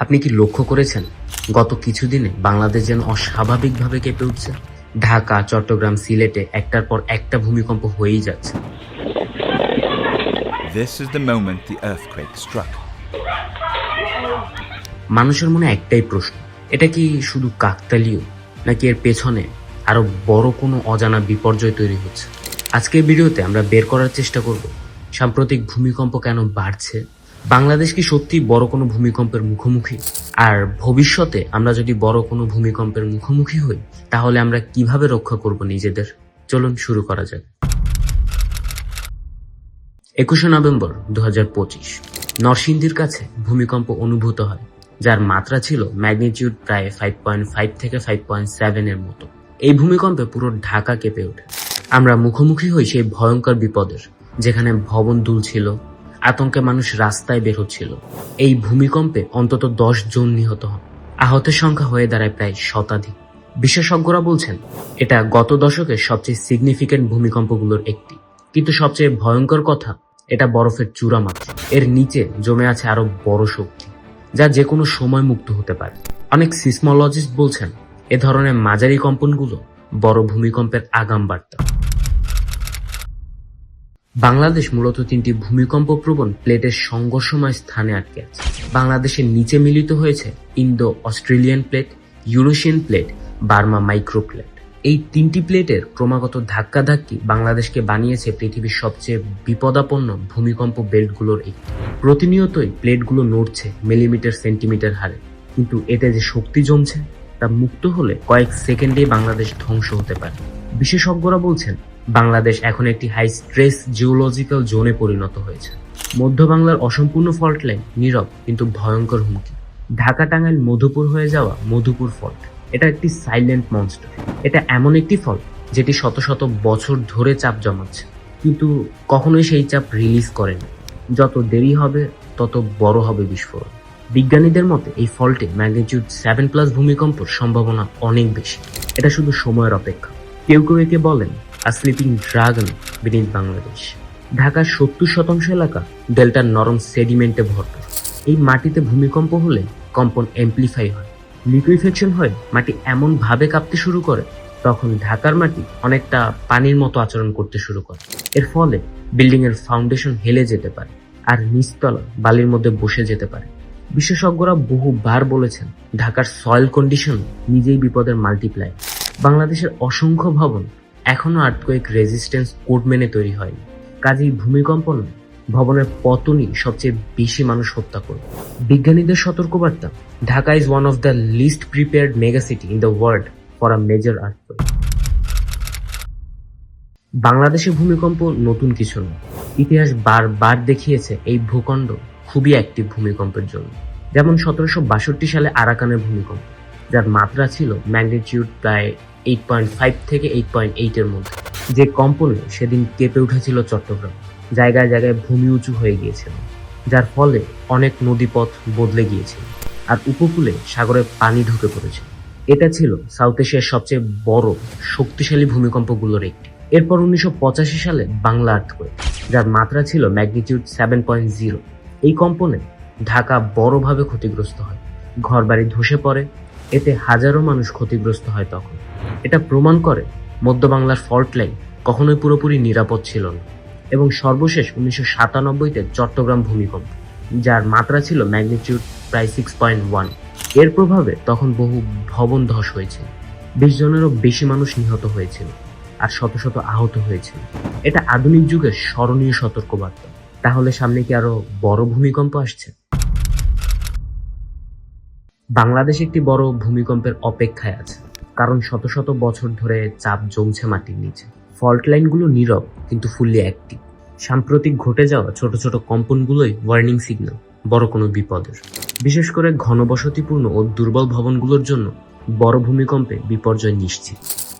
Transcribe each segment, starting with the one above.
আপনি কি লক্ষ্য করেছেন গত কিছুদিনে বাংলাদেশ যেন অস্বাভাবিকভাবে কেঁপে উঠছে? ঢাকা চট্টগ্রাম সিলেটে একটার পর একটা ভূমিকম্প হয়েই যাচ্ছে। This is the moment the earthquake struck. মানুষের মনে একটাই প্রশ্ন এটা কি শুধু কাকতালীয় নাকি এর পেছনে আরও বড় কোনো অজানা বিপর্যয় তৈরি হচ্ছে? আজকের ভিডিওতে আমরা বের করার চেষ্টা করব সাম্প্রতিক ভূমিকম্প কেন বাড়ছে বাংলাদেশ কি সত্যি বড় কোনো ভূমিকম্পের মুখোমুখি? আর ভবিষ্যতে আমরা যদি বড় কোনো ভূমিকম্পের মুখোমুখি হই, তাহলে আমরা কীভাবে রক্ষা করব নিজেদের? চলুন শুরু করা যাক। একুশে নভেম্বর দু নরসিংদীর কাছে ভূমিকম্প অনুভূত হয়, যার মাত্রা ছিল ম্যাগনিটিউড প্রায় ফাইভ পয়েন্ট ফাইভ থেকে ফাইভ পয়েন্ট সেভেন এর মতো। এই ভূমিকম্পে পুরো ঢাকা কেঁপে ওঠে। আমরা মুখোমুখি হই সেই ভয়ঙ্কর বিপদের, যেখানে ভবন দুলছিল আতঙ্কে মানুষ রাস্তায় বের হচ্ছিল। এই ভূমিকম্পে অন্তত দশ জন নিহত হন। আহতের সংখ্যা হয়ে দাঁড়ায় প্রায় শতাধিক। বিশেষজ্ঞরা বলছেন, এটা গত দশকের সবচেয়ে সিগনিফিকেন্ট ভূমিকম্পগুলোর একটি। কিন্তু সবচেয়ে ভয়ঙ্কর কথা, এটা বরফের চূড়া মাত্র। এর নিচে জমে আছে আরও বড় শক্তি, যা যে কোনো সময় মুক্ত হতে পারে। অনেক সিসমোলজিস্ট বলছেন, এ ধরনের মাঝারি কম্পনগুলো বড় ভূমিকম্পের আগাম বার্তা। বাংলাদেশ মূলত তিনটি ভূমিকম্প প্রবণ প্লেটের সংঘর্ষময় স্থানে আটকে আছে। বাংলাদেশের নিচে মিলিত হয়েছে Indo Australian plate, Eurasian plate, Burma micro plate এই তিনটি প্লেটের ক্রমাগত ধাক্কাধাক্কি বাংলাদেশকে বানিয়েছে পৃথিবীর সবচেয়ে বিপদাপন্ন ভূমিকম্প বেল্টগুলোর একটি। প্রতিনিয়তই প্লেটগুলো নড়ছে মিলিমিটার সেন্টিমিটার হারে। কিন্তু এতে যে শক্তি জমছে তা মুক্ত হলে কয়েক সেকেন্ডেই বাংলাদেশ ধ্বংস হতে পারে। বিশেষজ্ঞরা বলছেন, বাংলাদেশ এখন একটি হাই স্ট্রেস জিওলজিক্যাল জোনে পরিণত হয়েছে। মধ্য বাংলার অসম্পূর্ণ ফল্ট লাইন নীরব কিন্তু ভয়ঙ্কর হুমকি। ঢাকা টাঙ্গাইল মধুপুর হয়ে যাওয়া মধুপুর ফল্ট এটা একটি সাইলেন্ট মনস্টার এটা এমন একটি ফল্ট যেটি শত শত বছর ধরে চাপ জমাচ্ছে, কিন্তু কখনোই সেই চাপ রিলিজ করে না যত দেরি হবে, তত বড় হবে বিস্ফোরণ। বিজ্ঞানীদের মতে, এই ফল্টে ম্যাগনিটিউড সেভেন প্লাস ভূমিকম্পর সম্ভাবনা অনেক বেশি। এটা শুধু সময়ের অপেক্ষা। কেউ কেউ একে বলেন a sleeping dragon beneath Bangladesh. ঢাকার সত্তর শতাংশ এলাকা ডেল্টার নরম সেডিমেন্টে ভরপুর। এই মাটিতে ভূমিকম্প হলে কম্পন এমপ্লিফাই হয়। লিকুইফেকশন হয়ে, মাটি এমন ভাবে কাঁপতে শুরু করে, তখন ঢাকার মাটি অনেকটা পানির মতো আচরণ করতে শুরু করে। এর ফলে বিল্ডিং এর ফাউন্ডেশন হেলে যেতে পারে, আর নিচতলা বালির মধ্যে বসে যেতে পারে। বিশেষজ্ঞরা বহুবার বলেছেন, ঢাকার সয়েল কন্ডিশন নিজেই বিপদের মাল্টিপ্লাই বাংলাদেশের অসংখ্য ভবন এখনও আর্থকোয়েক রেজিস্ট্যান্স কোড মেনে তৈরি হয়নি। কাজেই ভূমিকম্প নয়, ভবনের পতনই সবচেয়ে বেশি মানুষ হত্যা করবে। বিজ্ঞানীদের সতর্কবার্তা, Dhaka is one of the list prepared megacity in the world for a major earthquake বাংলাদেশে ভূমিকম্প নতুন কিছু নয়। ইতিহাস বারবার দেখিয়েছে এই ভূখণ্ড খুবই একটি ভূমিকম্পের জন্য। যেমন সতেরোশো বাষট্টি সালে আরাকানের ভূমিকম্প। যার মাত্রা ছিল ম্যাগনিটিউড প্রায় এইট পয়েন্ট ফাইভ থেকে এইট পয়েন্ট এইটের মধ্যে। যে কম্পনে সেদিন কেঁপে উঠেছিল চট্টগ্রাম, জায়গায় জায়গায় ভূমি উঁচু হয়ে গিয়েছিল, যার ফলে অনেক নদীপথ বদলে গিয়েছিল আর উপকূলে সাগরে পানি ঢুকে পড়েছিল। এটা ছিল সাউথ এশিয়ার সবচেয়ে বড় শক্তিশালী ভূমিকম্পগুলোর একটি। এরপর উনিশশো পঁচাশি সালে বাংলা আর্থকোয়েক যার মাত্রা ছিল ম্যাগনিটিউড সেভেন পয়েন্ট জিরো এই কম্পনে ঢাকা বড়ভাবে ক্ষতিগ্রস্ত হয়। ঘরবাড়ি ধসে পড়ে এতে হাজারো মানুষ ক্ষতিগ্রস্ত হয় তখন। এটা প্রমাণ করে মধ্য বাংলার ফল্ট লাইন কখনোই পুরোপুরি নিরাপদ ছিল না। এবং সর্বশেষ উনিশশো সাতানব্বইতে চট্টগ্রাম ভূমিকম্প, যার মাত্রা ছিল ম্যাগনিটিউড প্রায় সিক্স পয়েন্ট ওয়ানের প্রভাবে তখন বহু ভবন ধস হয়েছে। বিশ জনেরও বেশি মানুষ নিহত হয়েছিল আর শত শত আহত হয়েছিল। এটা আধুনিক যুগের স্মরণীয় সতর্কবার্তা। তাহলে সামনে কি আরও বড় ভূমিকম্প আসছে? বাংলাদেশ একটি বড় ভূমিকম্পের অপেক্ষায় আছে, কারণ শত শত বছর ধরে চাপ জমছে মাটির নিচে। ফল্ট লাইনগুলো নীরব, কিন্তু ফুললি অ্যাক্টিভ সাম্প্রতিক ঘটে যাওয়া ছোট ছোট কম্পনগুলোই ওয়ার্নিং সিগন্যাল বড় কোনো বিপদের। বিশেষ করে ঘনবসতিপূর্ণ ও দুর্বল ভবনগুলোর জন্য বড় ভূমিকম্পে বিপর্যয় নিশ্চিত।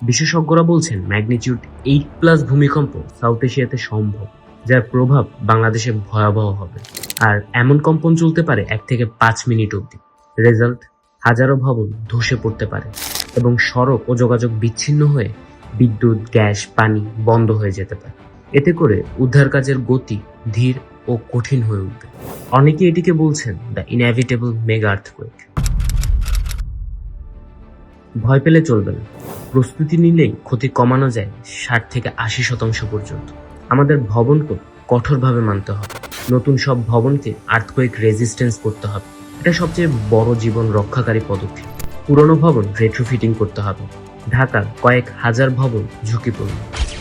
বিশেষজ্ঞরা বলছেন ম্যাগনিটিউড এইট প্লাস ভূমিকম্প সাউথ এশিয়াতে সম্ভব, যার প্রভাব বাংলাদেশে ভয়াবহ হবে। আর এমন কম্পন চলতে পারে এক থেকে পাঁচ মিনিট অবধি। রেজাল্ট হাজারো ভবন ধসে পড়তে পারে এবং সড়ক ও যোগাযোগ বিচ্ছিন্ন হয়ে বিদ্যুৎ, গ্যাস, পানি বন্ধ হয়ে যেতে পারে। এতে করে উদ্ধার কাজের গতি ধীর ও কঠিন হয়ে উঠবে। অনেকে এটিকে বলছেন দ্য ইনএভিটেবল মেগা আর্থকুয়েক ভয় পেলে চলবে না। প্রস্তুতি নিলেই ক্ষতি কমানো যায় ষাট থেকে আশি শতাংশ পর্যন্ত। আমাদের ভবনকে কঠোরভাবে মানতে হবে। নতুন সব ভবনকে আর্থকোয়েক রেজিস্ট্যান্স করতে হবে। এটা সবচেয়ে বড় জীবন রক্ষাকারী পদক্ষেপ। পুরনো ভবন রেট্রোফিটিং করতে হবে। ঢাকার কয়েক হাজার ভবন ঝুঁকিপূর্ণ।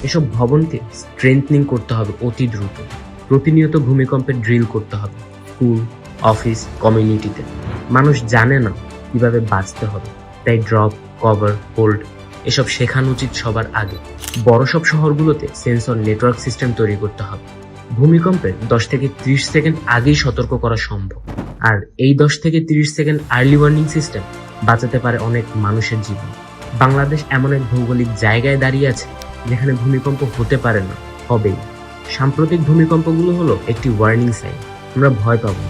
এসব ভবনকে স্ট্রেংথনিং করতে হবে অতি দ্রুত। প্রতিনিয়ত ভূমিকম্পে ড্রিল করতে হবে। স্কুল অফিস কমিউনিটিতে মানুষ জানে না কীভাবে বাঁচতে হবে। তাই ড্রপ কভার হোল্ড এসব শেখানো উচিত সবার আগে। বড় সব শহরগুলোতে সেন্সর নেটওয়ার্ক সিস্টেম তৈরি করতে হবে। ভূমিকম্পের দশ থেকে ত্রিশ সেকেন্ড আগেই সতর্ক করা সম্ভব। আর এই দশ থেকে তিরিশ সেকেন্ড আর্লি ওয়ার্নিং সিস্টেম বাঁচাতে পারে অনেক মানুষের জীবন। বাংলাদেশ এমন এক ভৌগোলিক জায়গায় দাঁড়িয়ে আছে যেখানে ভূমিকম্প হতে পারে না, হবেই। সাম্প্রতিক ভূমিকম্পগুলো হলো একটি ওয়ার্নিং সাইন আমরা ভয় পাবো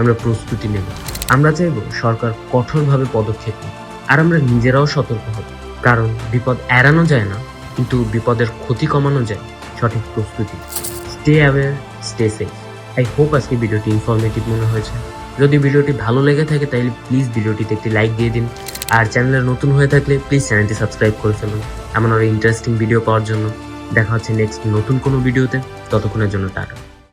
আমরা প্রস্তুতি নেব। আমরা চাইব সরকার কঠোরভাবে পদক্ষেপ নিক, আর আমরা নিজেরাও সতর্ক হব। কারণ বিপদ এড়ানো যায় না, কিন্তু বিপদের ক্ষতি কমানো যায়। সঠিক প্রস্তুতি। Stay aware stay safe I hope আজকে ভিডিওটি ইনফরমেটিভ মনে হয়েছে। যদি ভিডিওটি ভালো লেগে থাকে তাহলে প্লিজ ভিডিওটিতে একটি লাইক দিয়ে দিন। আর চ্যানেলে নতুন হয়ে থাকলে প্লিজ চ্যানেলটি সাবস্ক্রাইব করে ফেলুন। এমন আরও ইন্টারেস্টিং ভিডিও পাওয়ার জন্য দেখা হচ্ছে নেক্সট নতুন কোনো ভিডিওতে ততক্ষণের জন্য টাটা।